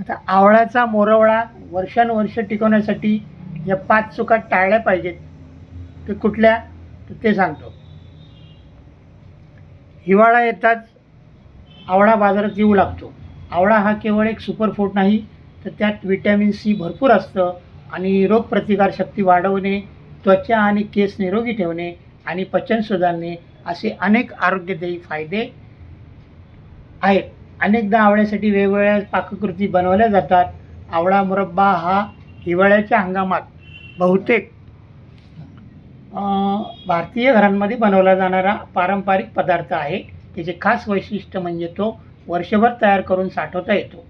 आता आवळाचा मोरवळा वर्षानुवर्ष टिकवण्यासाठी या पाच चुका टाळल्या पाहिजेत. ते कुठल्या? तर ते सांगतो. हिवाळा येताच आवळा बाजारात येऊ लागतो. आवळा हा केवळ एक सुपरफूड नाही तर त्यात विटॅमिन सी भरपूर असतं आणि रोगप्रतिकारशक्ती वाढवणे त्वचा आणि केस निरोगी ठेवणे आणि पचन सुधारणे असे अनेक आरोग्यदायी फायदे आहेत. अनेकदा आवळ्यासाठी वेगवेगळ्या पाककृती बनवल्या जातात. आवळा मुरब्बा हा हिवाळ्याच्या हंगामात बहुतेक भारतीय घरांमध्ये बनवला जाणारा पारंपरिक पदार्थ आहे. त्याचे खास वैशिष्ट्य म्हणजे तो वर्षभर तयार करून साठवता येतो.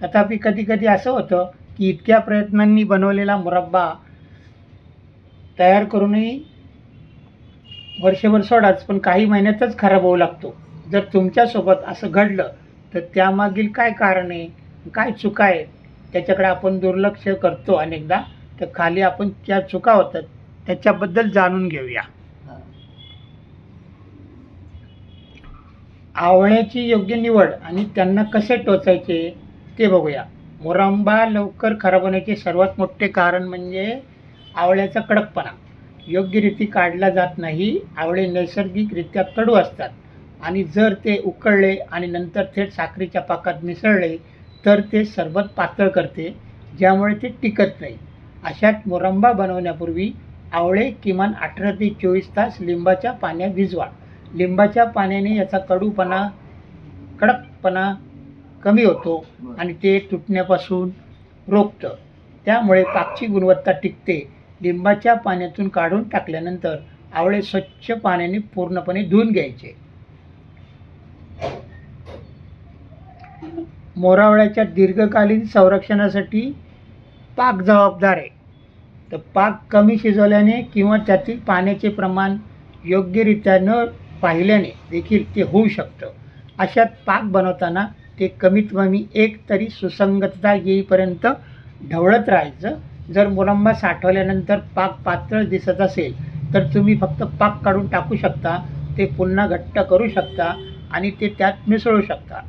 तथापि कधीकधी असं होतं की इतक्या प्रयत्नांनी बनवलेला मुरब्बा तयार करूनही वर्षभर सोडाच पण काही महिन्यातच खराब होऊ लागतो. जर तुमच्यासोबत असं घडलं तर त्यामागील काय कारण आहे? काय चुका आहेत? त्याच्याकडे आपण दुर्लक्ष करतो अनेकदा. तर खाली आपण त्या चुका होतात त्याच्याबद्दल जाणून घेऊया. आवळ्याची योग्य निवड आणि त्यांना कसे टोचायचे ते बघूया. मोरांबा लवकर खराब होण्याचे सर्वात मोठे कारण म्हणजे आवळ्याचा कडकपणा. योग्य रीती काढला जात नाही. आवळे नैसर्गिकरित्या कडू असतात. आणि जर ते उकळले आणि नंतर थेट साखरेच्या पाकात मिसळले तर ते सरबत पातळ करते ज्यामुळे ते टिकत नाही. अशात मोरंबा बनवण्यापूर्वी आवळे किमान अठरा ते चोवीस तास लिंबाच्या पाण्यात भिजवा. लिंबाच्या पाण्याने याचा कडूपणा कडकपणा कमी होतो आणि ते तुटण्यापासून रोखतं. त्यामुळे पाकची गुणवत्ता टिकते. लिंबाच्या पाण्यातून काढून टाकल्यानंतर आवळे स्वच्छ पाण्याने पूर्णपणे धुवून घ्यायचे. मोरावळ्याच्या दीर्घकालीन संरक्षणासाठी पाक जबाबदार आहे. तर पाक कमी शिजवल्याने किंवा त्यातील पाण्याचे प्रमाण योग्यरित्या न पाहिल्याने देखील ते होऊ शकतं. अशात पाक बनवताना ते कमीत कमी एक तरी सुसंगतता येईपर्यंत ढवळत राहायचं. जर मुरंबा साठवल्यानंतर पाक पातळ दिसत असेल तर तुम्ही फक्त पाक काढून टाकू शकता ते पुन्हा घट्ट करू शकता आणि ते त्यात मिसळू शकता.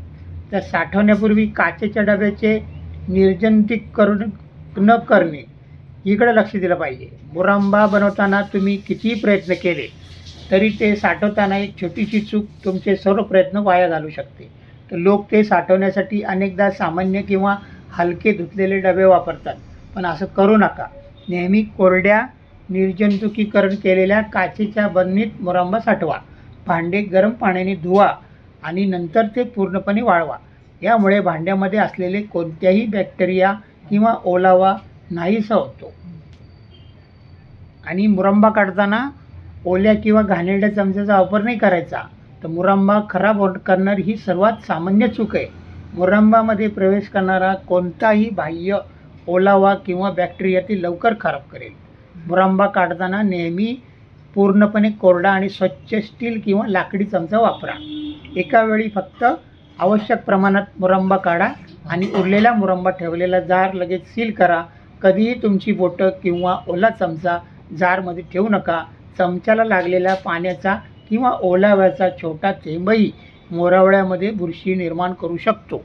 तर साठवण्यापूर्वी काचेच्या डब्याचे निर्जंतुकीकरण न करणे इकडं लक्ष दिलं पाहिजे. मुरांबा बनवताना तुम्ही कितीही प्रयत्न केले तरी ते साठवताना एक छोटीशी चूक तुमचे सर्व प्रयत्न वाया घालू शकते. तर लोक ते साठवण्यासाठी अनेकदा सामान्य किंवा हलके धुतलेले डबे वापरतात. पण असं करू नका. नेहमी कोरड्या निर्जंतुकीकरण केलेल्या काचेच्या बरणीत मुरांबा साठवा. भांडे गरम पाण्याने धुवा. आणि नंतर ते पूर्णपणे वाळवा. यामुळे भांड्यामध्ये असलेले कोणत्याही बॅक्टेरिया किंवा ओलावा नाहीसा होतो. आणि मुरंबा काढताना ओल्या किंवा घाणेरड्या चमच्याचा वापर नाही करायचा. तर मुरंबा खराब होत करणारी ही सर्वात सामान्य चूक आहे. मुरंबामध्ये प्रवेश करणारा कोणताही बाह्य ओलावा किंवा बॅक्टेरिया ती लवकर खराब करेल. मुरंबा काढताना नेहमी पूर्णपणे कोरडा आणि स्वच्छ स्टील किंवा लाकडी चमचा वापरा. एका वेळी फक्त आवश्यक प्रमाणात मुरंबा काढा आणि उरलेला मुरंबा ठेवलेला जार लगेच सील करा. कधीही तुमची बोटं किंवा ओला चमचा जारमध्ये ठेवू नका. चमच्याला लागलेल्या पाण्याचा किंवा ओलाव्याचा छोटा थेंबही मोरावळ्यामध्ये बुरशी निर्माण करू शकतो.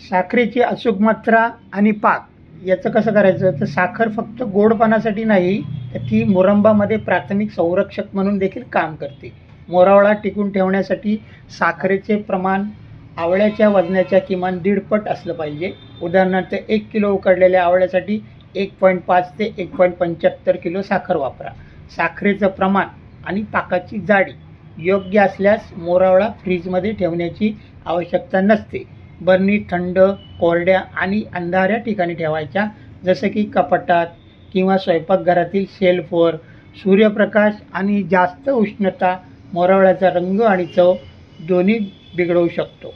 साखरेची अचूक मात्रा आणि पाक. याचं कसं करायचं? तर साखर फक्त गोडपणासाठी नाही तर ती मोरंबामध्ये प्राथमिक संरक्षक म्हणून देखील काम करते. मोरावळा टिकून ठेवण्यासाठी साखरेचे प्रमाण आवळ्याच्या वजनाच्या किमान दीडपट असलं पाहिजे. उदाहरणार्थ एक किलो उकडलेल्या आवळ्यासाठी एक पॉईंट पाच ते एक पॉईंट पंच्याहत्तर किलो साखर वापरा. साखरेचं प्रमाण आणि पाकाची जाडी योग्य असल्यास मोरावळा फ्रीजमध्ये ठेवण्याची आवश्यकता नसते. बरणी थंड कोरड्या आणि अंधाऱ्या ठिकाणी ठेवायच्या. जसं की कपाटात किंवा स्वयंपाकघरातील शेल्फवर सूर्यप्रकाश आणि जास्त उष्णता मोरावळ्याचा रंग आणि चव दोन्ही बिघडवू शकतो.